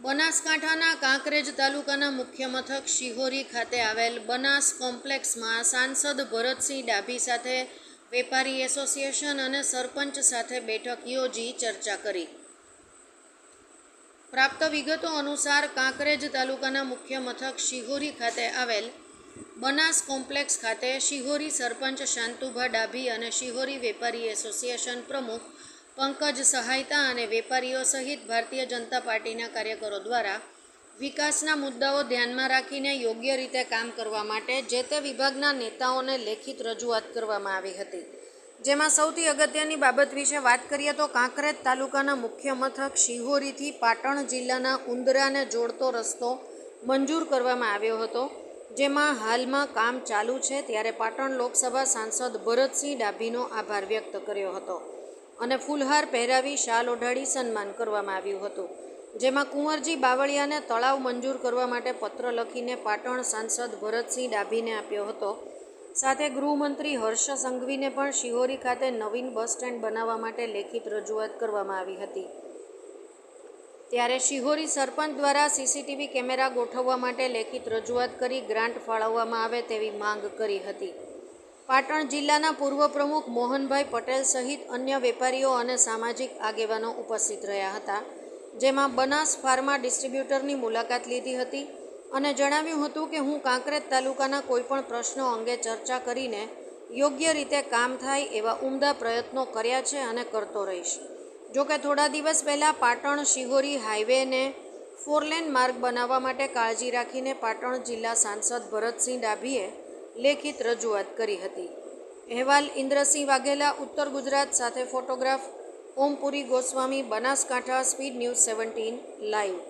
બનાસકાંઠાના કાંકરેજ તાલુકાના મુખ્ય મથક શિહોરી ખાતે આવેલ બનાસ કોમ્પ્લેક્સમાં સાંસદ ભરતસિંહ ડાભી સાથે વેપારી એસોસિએશન અને સરપંચ સાથે બેઠક યોજી ચર્ચા કરી. પ્રાપ્ત વિગતો અનુસાર કાંકરેજ તાલુકાના મુખ્ય મથક શિહોરી ખાતે આવેલ બનાસ કોમ્પ્લેક્સ ખાતે શિહોરી સરપંચ શાંતુભા ડાભી અને શિહોરી વેપારી એસોસિએશન પ્રમુખ પંકજ સહાયતા અને વેપારીઓ સહિત ભારતીય જનતા પાર્ટીના કાર્યકરો દ્વારા વિકાસના મુદ્દાઓ ધ્યાનમાં રાખીને યોગ્ય રીતે કામ કરવા માટે જે તે વિભાગના નેતાઓને લેખિત રજૂઆત કરવામાં આવી હતી. જેમાં સૌથી અગત્યની બાબત વિશે વાત કરીએ તો કાંકરેજ તાલુકાના મુખ્ય મથક શિહોરીથી પાટણ જિલ્લાના ઉંદરાને જોડતો રસ્તો મંજૂર કરવામાં આવ્યો હતો, જેમાં હાલમાં કામ ચાલુ છે ત્યારે પાટણ લોકસભા સાંસદ ભરતસિંહ ડાભીનો આભાર વ્યક્ત કર્યો હતો. અને ફૂલહાર પહેરાવી શાલ ઓઢાડી સન્માન કરવામાં આવ્યું હતું. જેમાં કુંવરજી બાવળિયાને તળાવ મંજૂર કરવા માટે પત્ર લખીને પાટણ સાંસદ ભરતસિંહ ડાભીને આપ્યો હતો. સાથે ગૃહમંત્રી હર્ષ સંઘવીને પણ શિહોરી ખાતે નવીન બસ સ્ટેન્ડ બનાવવા માટે લેખિત રજૂઆત કરવામાં આવી હતી. ત્યારે શિહોરી સરપંચ દ્વારા સીસીટીવી કેમેરા ગોઠવવા માટે લેખિત રજૂઆત કરી ગ્રાન્ટ ફાળવવામાં આવે તેવી માંગ કરી હતી. પાટણ જિલ્લાના પૂર્વ પ્રમુખ મોહનભાઈ પટેલ સહિત અન્ય વેપારીઓ અને સામાજિક આગેવાનો ઉપસ્થિત રહ્યા હતા, જેમાં બનાસ ફાર્મા ડિસ્ટ્રીબ્યુટરની મુલાકાત લીધી હતી અને જણાવ્યું હતું કે હું કાંકરેજ તાલુકાના કોઈપણ પ્રશ્નો અંગે ચર્ચા કરીને યોગ્ય રીતે કામ થાય એવા ઉમદા પ્રયત્નો કર્યા છે અને કરતો રહીશ. જોકે થોડા દિવસ પહેલાં પાટણ શિહોરી હાઈવેને ફોરલેન માર્ગ બનાવવા માટે કાળજી રાખીને પાટણ જિલ્લા સાંસદ ભરતસિંહ ડાભીએ લેખિત રજૂઆત કરી હતી. અહેવાલ ઇન્દ્રસિંહ વાઘેલા, ઉત્તર ગુજરાત સાથે photograph, Ompuri Goswami, Banaskantha, speed news seventeen, live.